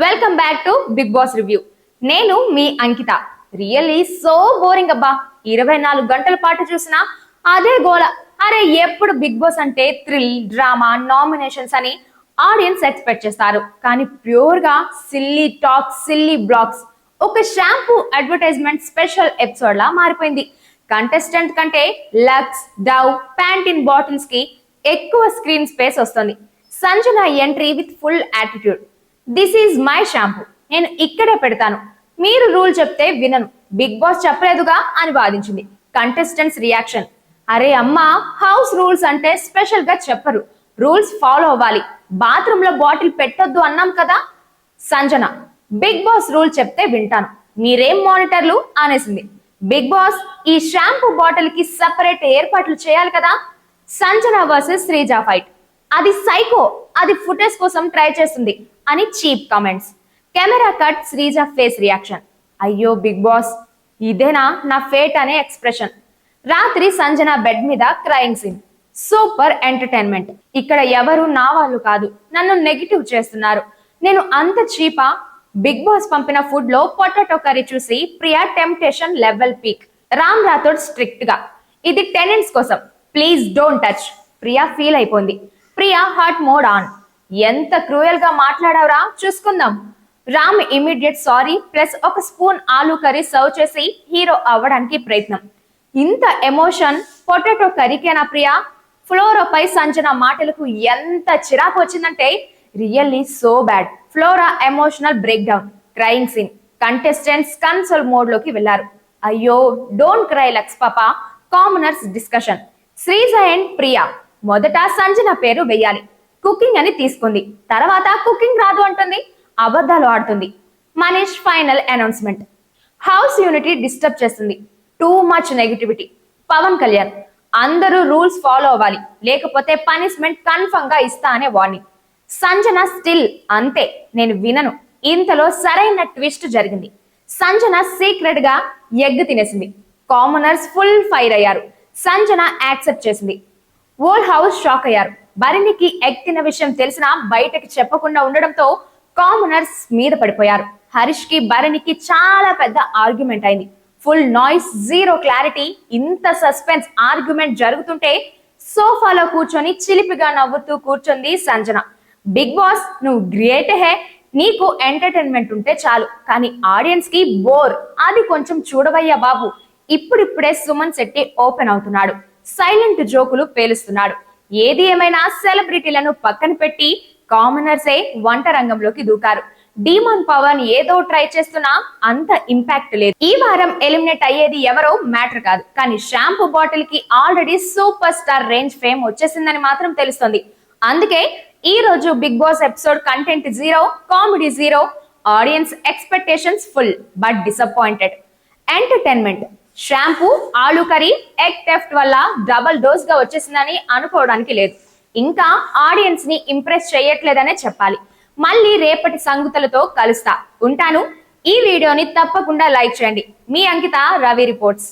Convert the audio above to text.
Welcome back to Bigg Boss review నేను మీ Ankita. Really so boring అబ్బా. ఇరవై నాలుగు గంటల పాటు చూసిన అదే గోల. అరే ఎప్పుడు బిగ్ బాస్ అంటే థ్రిల్ డ్రామా నామినేషన్స్ అని ఆడియన్స్ ఎక్స్పెక్ట్ చేస్తారు. కానీ ప్యూర్గా సిల్లీ టాక్ సిల్లీ బ్లాగ్స్ ఒక షాంపూ అడ్వర్టైజ్మెంట్ స్పెషల్ ఎపిసోడ్ లా మారిపోయింది. కంటెస్టెంట్ కంటే లక్స్ డవ్ ప్యాంటిన్ బాటిల్స్కి ఎక్కువ స్క్రీన్ స్పేస్ వస్తుంది. Sanjana entry with full attitude this is my shampoo నేను ఇక్కడే పెడతాను. మీరు రూల్ చెప్తే వినను. బిగ్ బాస్ చెప్పలేదుగా అని వాదించింది. కంటెస్టెంట్స్ రియాక్షన్ అరే అమ్మా హౌస్ రూల్స్ అంటే స్పెషల్గా చెప్పరు. రూల్స్ ఫాలో అవ్వాలి. బాత్రూమ్లో బాటిల్ పెట్టొద్దు అన్నాం కదా? సంజన. బిగ్ బాస్ రూల్ చెప్తే వింటాను. మీరేం మానిటర్లు అనేసింది. బిగ్ బాస్ ఈ షాంపూ బాటిల్కి సపరేట్ ఏర్పాట్లు చేయాలి కదా? సంజన వర్సెస్ శ్రీజా ఫైట్ అది సైకో అది ఫుటేజ్ కోసం ట్రై చేస్తుంది అని cheap comments camera cut Sreeja face reaction అయ్యో బిగ్ బాస్ ఇదేనా నా ఫేట్ అనే ఎక్స్ప్రెషన్ రాత్రి సంజన బెడ్ మీద క్రయింగ్ సీన్ సూపర్ ఎంటర్టైన్మెంట్ ఇక్కడ ఎవరు నా వాళ్ళు కాదు నన్ను నెగిటివ్ చేస్తున్నారు. నేను అంత చీపా బిగ్ బాస్ పంపిన ఫుడ్లో పొటాటో కర్రీ చూసి Priya temptation level peak Ram Rathod స్ట్రిక్ట్గా. ఇది టెనెంట్స్ కోసం. Please don't touch Priya feel అయిపోయింది ప్రియా హార్ట్ మోడ్ ఆన్ ఎంత క్రూయల్గా మాట్లాడావురా? చూసుకుందాం. రామ్ ఇమీడియట్ సారీ ప్లస్ ఒక స్పూన్ ఆలు కర్రీ సర్వ్ చేసి హీరో అవ్వడానికి ప్రయత్నం. ఇంత ఎమోషన్ పొటాటో కర్రీకేనా ప్రియా? ఫ్లోరాపై సంజన మాటలకు ఎంత చిరాకు వచ్చిందంటే really so bad Flora emotional breakdown crying scene contestants console మోడ్లోకి వెళ్ళారు అయ్యో డోంట్ క్రై లక్స్ పాప. Commoners discussion Srija and Priya. మొదట సంజన పేరు వెయ్యాలి. కుకింగ్ అని తీసుకుంది. తర్వాత కుకింగ్ రాదు అంటుంది. అబద్ధాలు ఆడుతుంది. Manish final announcement. House unity disturb చేస్తుంది. Too much negativity. Pawan Kalyan అందరూ రూల్స్ ఫాలో అవ్వాలి. లేకపోతే పనిష్మెంట్ కన్ఫర్మ్గా ఇస్తా అనే వార్నింగ్. సంజన స్టిల్ అంతే. నేను వినను. ఇంతలో సరైన ట్విస్ట్ జరిగింది. సంజన సీక్రెట్గా ఎగ్ తినేసింది. కామనర్స్ ఫుల్ ఫైర్ అయ్యారు. సంజన యాక్సెప్ట్ చేసింది. ఓల్ హౌస్ షాక్ అయ్యారు. భరణికి ఎగ్ తిన్న విషయం తెలిసినా బయటకి చెప్పకుండా ఉండడంతో కామనర్స్ మీద పడిపోయారు. హరీష్కి భరణికి చాలా పెద్ద ఆర్గ్యుమెంట్ అయింది. ఫుల్ నాయిస్ జీరో క్లారిటీ ఇంత సస్పెన్స్ ఆర్గ్యుమెంట్ జరుగుతుంటే సోఫాలో కూర్చొని చిలిపిగా నవ్వుతూ కూర్చుంది సంజన. బిగ్ బాస్ నువ్వు గ్రేట్ హే నీకు ఎంటర్టైన్మెంట్ ఉంటే చాలు కానీ ఆడియన్స్కి బోర్ అది కొంచెం చూడవయ్యా బాబు. ఇప్పుడిప్పుడే సుమన్ శెట్టి ఓపెన్ అవుతున్నాడు. సైలెంట్ జోకులు పేలుస్తున్నాడు. ఏది ఏమైనా సెలబ్రిటీలను పక్కన పెట్టి కామనర్సే వంట రంగంలోకి దూకారు. డీమాన్ పవన్ ఏదో ట్రై చేస్తున్నా అంత ఇంపాక్ట్ లేదు. ఈ వారం ఎలిమినేట్ అయ్యేది ఎవరో మ్యాటర్ కాదు. కానీ shampoo బాటిల్కి already super star range fame వచ్చేసిందని మాత్రం తెలుస్తుంది. అందుకే ఈ రోజు Bigg Boss episode content zero comedy zero audience expectations full but disappointed. Entertainment. Shampoo ఆలు కర్రీ ఎగ్ టెఫ్ట్ వల్ల డబల్ డోస్గా వచ్చేసిందని అనుకోవడానికి లేదు. ఇంకా ఆడియన్స్ని ఇంప్రెస్ చేయట్లేదనే చెప్పాలి. మళ్ళీ రేపటి సంగతులతో కలుస్తా. ఉంటాను. ఈ వీడియోని తప్పకుండా లైక్ చేయండి. మీ అంకిత రవి రిపోర్ట్స్.